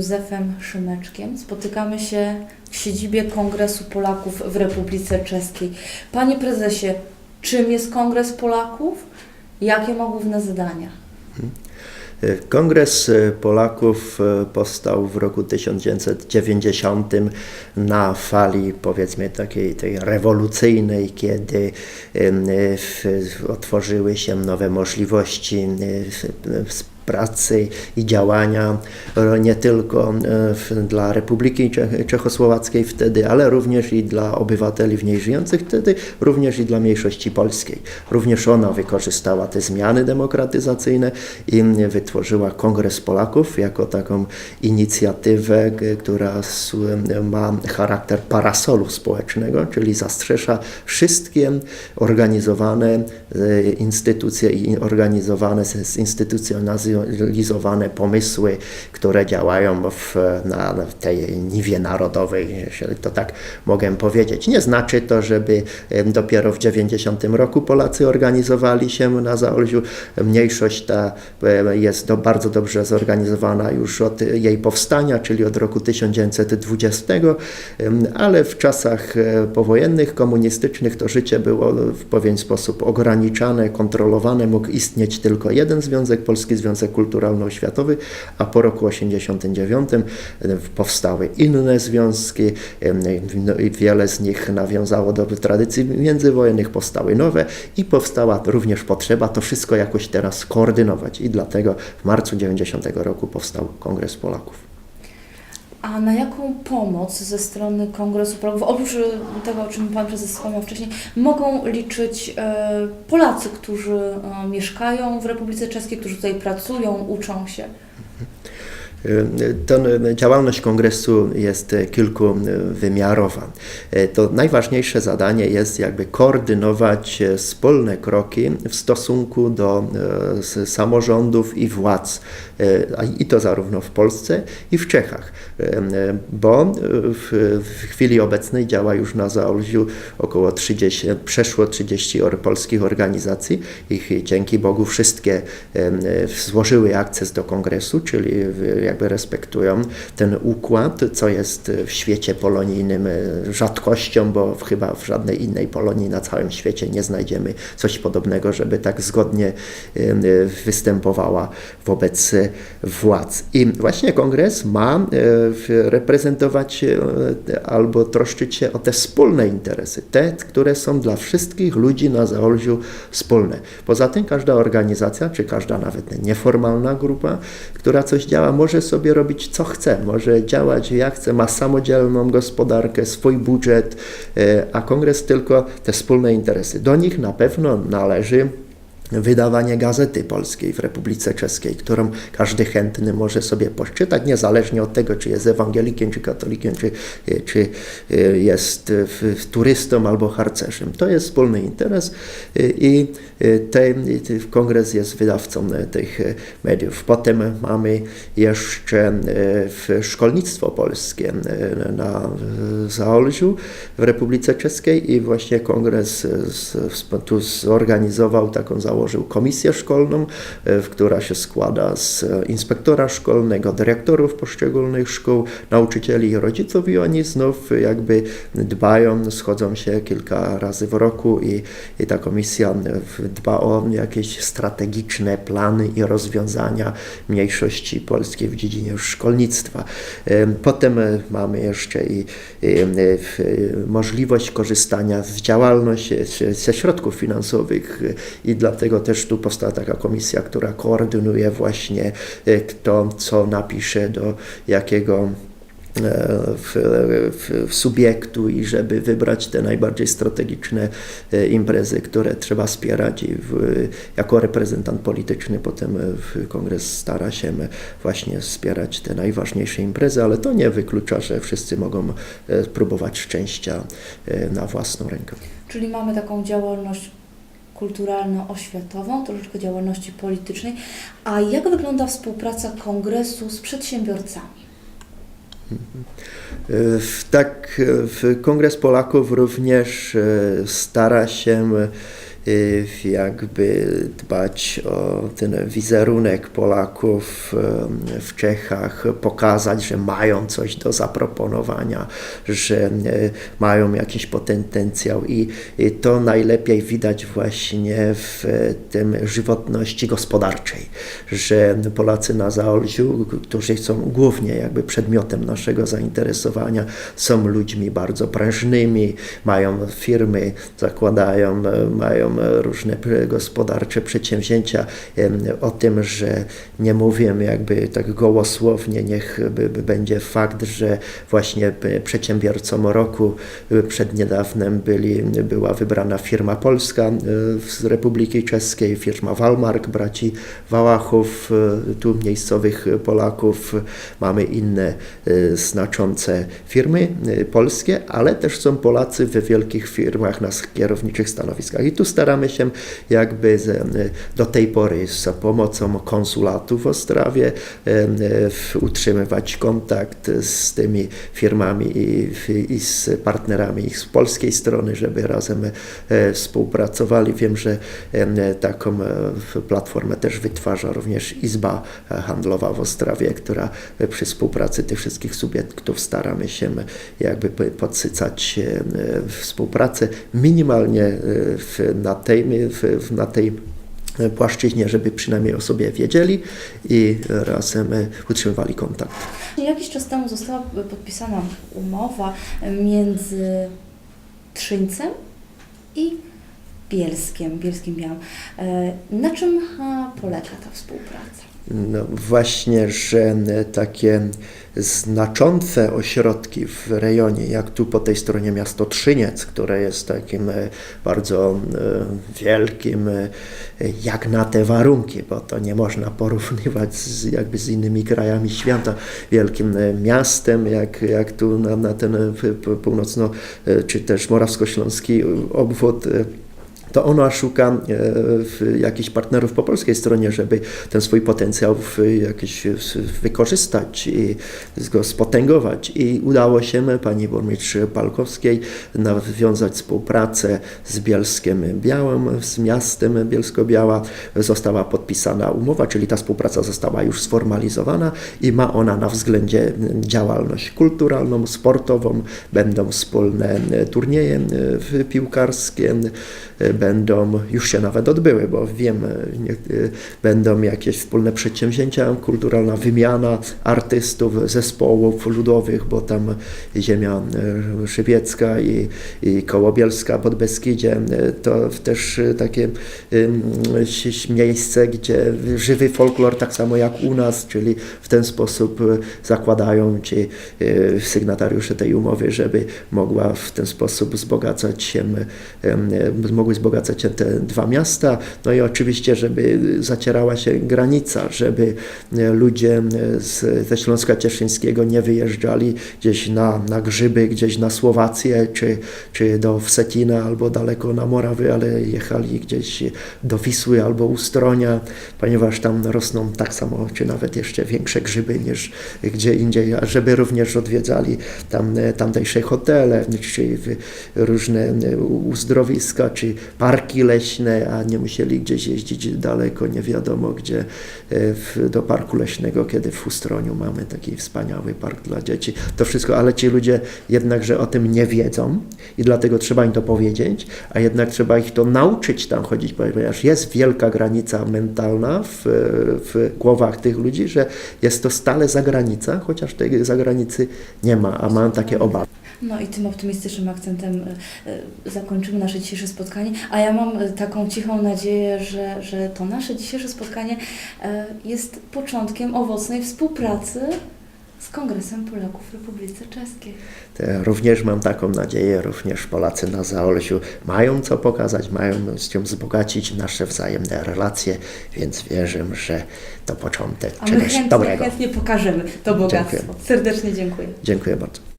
Józefem Szymeczkiem. Spotykamy się w siedzibie Kongresu Polaków w Republice Czeskiej. Panie prezesie, czym jest Kongres Polaków? Jakie ma główne zadania? Kongres Polaków e, powstał w roku 1990 na fali powiedzmy takiej tej rewolucyjnej, kiedy w- otworzyły się nowe możliwości e, pracy i działania e, nie tylko e, dla Republiki Cze- Czechosłowackiej wtedy, ale również i dla obywateli w niej żyjących wtedy, również i dla mniejszości polskiej. Również ona wykorzystała te zmiany demokratyzacyjne i wytworzyła Kongres Polaków jako taką inicjatywę, która ma charakter parasolu społecznego, czyli zastrzesza wszystkie organizowane e, instytucje i organizowane, zinstytucjonalizowane pomysły, które działają w, na tej niwie narodowej, jeśli to tak mogę powiedzieć. Nie znaczy to, żeby dopiero w 90 roku Polacy organizowali się na Zaolziu. Mniejszość ta jest do, bardzo dobrze zorganizowana już od jej powstania, czyli od roku 1920, em, ale w czasach e, powojennych, komunistycznych to życie było w pewien sposób ograniczane, kontrolowane. Mógł istnieć tylko jeden związek, Polski Związek Kulturalno-Oświatowy, a po roku 89 e, powstały inne związki, no i wiele z nich nawiązało do tradycji międzywojennych, powstały nowe i powstała również potrzeba to wszystko jakoś teraz skoordynować i dlatego w marcu 90 roku powstał Kongres Polaków. A na jaką pomoc ze strony Kongresu Polaków, oprócz e, tego, o czym Pan Prezes wspomniał wcześniej, mogą liczyć e, Polacy, którzy e, mieszkają w Republice Czeskiej, którzy tutaj pracują, uczą się? To działalność kongresu jest kilkuwymiarowa. To najważniejsze zadanie jest jakby koordynować wspólne kroki w stosunku do e, samorządów i władz, e, i to zarówno w Polsce i w Czechach, E, bo w, w chwili obecnej działa już na Zaolziu około 30, przeszło 30 or- polskich organizacji. Ich dzięki Bogu wszystkie złożyły akces do kongresu, czyli jakby respektują ten układ, co jest w świecie polonijnym e, rzadkością, bo chyba w żadnej innej Polonii na całym świecie nie znajdziemy coś podobnego, żeby tak zgodnie em, występowała wobec e, władz. I właśnie kongres ma e, reprezentować e, albo troszczyć się o te wspólne interesy, te, które są dla wszystkich ludzi na Zaolziu wspólne. Poza tym każda organizacja, czy każda nawet nieformalna grupa, która coś działa, może sobie robić co chce, może działać jak chce, ma samodzielną gospodarkę, swój budżet, e, a kongres tylko te wspólne interesy. Do nich na pewno należy wydawanie Gazety Polskiej w Republice Czeskiej, którą każdy chętny może sobie poczytać, niezależnie od tego, czy jest ewangelikiem, czy katolikiem, czy, czy jest w- turystą albo harcerzem. To jest wspólny interes i ten kongres jest wydawcą tych mediów. Potem mamy jeszcze szkolnictwo polskie na Zaolziu w Republice Czeskiej i właśnie kongres z, tu zorganizował taką, założył komisję szkolną, e, która się składa z inspektora szkolnego, dyrektorów poszczególnych szkół, nauczycieli i rodziców i oni znów jakby dbają, schodzą się kilka razy w roku i, i ta komisja w- dba o jakieś strategiczne plany i rozwiązania mniejszości polskiej w dziedzinie szkolnictwa. E, Potem e, mamy jeszcze i, i e, możliwość korzystania z działalności, ze środków finansowych e, i dlatego też tu powstała taka komisja, która koordynuje właśnie e, kto co napisze do jakiego e, w, w, w subiektu i żeby wybrać te najbardziej strategiczne e, imprezy, które trzeba wspierać i w, jako reprezentant polityczny potem w kongres stara się właśnie wspierać te najważniejsze imprezy, ale to nie wyklucza, że wszyscy mogą próbować szczęścia na własną rękę. Czyli mamy taką działalność kulturalno-oświatową, troszeczkę działalności politycznej. A jak wygląda współpraca kongresu z przedsiębiorcami? Tak, Kongres Polaków również e, stara się y, jakby dbać o ten wizerunek Polaków w Czechach, pokazać, że mają coś do zaproponowania, że mają jakiś potencjał i to najlepiej widać właśnie w tym żywotności gospodarczej, że Polacy na Zaolziu, którzy są głównie jakby przedmiotem naszego zainteresowania, są ludźmi bardzo prężnymi, mają firmy, zakładają, mają różne pre- gospodarcze przedsięwzięcia. O tym, że nie mówię jakby tak gołosłownie, niech będzie fakt, że właśnie e, przedsiębiorcą roku e, przed niedawnem byli, była wybrana firma polska e, z Republiki Czeskiej, firma Walmark, braci Wałachów, e, tu miejscowych Polaków. Mamy inne e, znaczące firmy e, polskie, ale też są Polacy we wielkich firmach na kierowniczych stanowiskach. I tu staramy się jakby z, e, do tej pory za pomocą konsulatu w Ostrawie e, utrzymywać kontakt z tymi firmami i, i z partnerami ich z polskiej strony, żeby razem e, współpracowali. Wiem, że taką platformę też wytwarza również Izba Handlowa w Ostrawie, która przy współpracy tych wszystkich subiektów staramy się jakby podsycać współpracę minimalnie w, na tej, w, w- na tej płaszczyźnie, żeby przynajmniej o sobie wiedzieli i razem e, utrzymywali kontakt. Jakiś czas temu została podpisana umowa między Trzyńcem i Bielskiem, Bielskim Białym. E, Na czym polega ta współpraca? No właśnie, że e, takie znaczące ośrodki w rejonie, jak tu po tej stronie miasto Trzyniec, które jest takim e, bardzo e, wielkim, jak na te warunki, bo to nie można porównywać z, jakby z innymi krajami świata, wielkim miastem, jak, jak tu na, na ten północno, czy też morawskośląski obwód to ona szuka e, jakichś partnerów po polskiej stronie, żeby ten swój potencjał jakiś wykorzystać i go spotęgować. I udało się pani burmistrz Palkowskiej nawiązać współpracę z Bielskiem Białym, z miastem Bielsko-Biała. Została podpisana umowa, czyli ta współpraca została już sformalizowana i ma ona na względzie działalność kulturalną, sportową, będą wspólne turnieje e, piłkarskie, e, będą, już się nawet odbyły, bo wiem, e, będą jakieś wspólne przedsięwzięcia, kulturalna wymiana artystów, zespołów ludowych, bo tam ziemia żywiecka i, i Kołobielska pod Beskidzie e, to też e, takie miejsce, gdzie żywy folklor, tak samo jak u nas, czyli w ten sposób zakładają ci sygnatariusze tej umowy, żeby mogła w ten sposób wzbogacać się, mogły wzbogacać się te dwa miasta, no i oczywiście, żeby zacierała się granica, żeby e, ludzie e, z, ze Śląska Cieszyńskiego nie wyjeżdżali gdzieś na, na grzyby, gdzieś na Słowację, czy, czy do Wsetina, albo daleko na Morawy, ale jechali gdzieś do Wisły albo Ustronia, ponieważ tam rosną tak samo, czy nawet jeszcze większe grzyby niż gdzie indziej, a żeby również odwiedzali tam e, tamtejsze hotele, czy różne uzdrowiska, czy parki leśne, a nie musieli gdzieś jeździć daleko, nie wiadomo gdzie, e, w, do parku leśnego, kiedy w Ustroniu mamy taki wspaniały park dla dzieci. To wszystko, ale ci ludzie jednakże o tym nie wiedzą i dlatego trzeba im to powiedzieć, a jednak trzeba ich to nauczyć tam chodzić, ponieważ jest wielka granica mentalna w, w głowach tych ludzi, że jest to stale zagranica, chociaż tej zagranicy nie ma, a mam takie obawy. No i tym optymistycznym akcentem e, e, zakończymy nasze dzisiejsze spotkanie. A ja mam e, taką cichą nadzieję, że, że to nasze dzisiejsze spotkanie jest początkiem owocnej współpracy z Kongresem Polaków w Republice Czeskiej. Również mam taką nadzieję, również Polacy na Zaolziu mają co pokazać, mają z czym wzbogacić nasze wzajemne relacje, więc wierzę, że to początek A my czegoś chętnie, dobrego. chętnie pokażemy to bogactwo. Dziękuję. Serdecznie dziękuję. Dziękuję bardzo.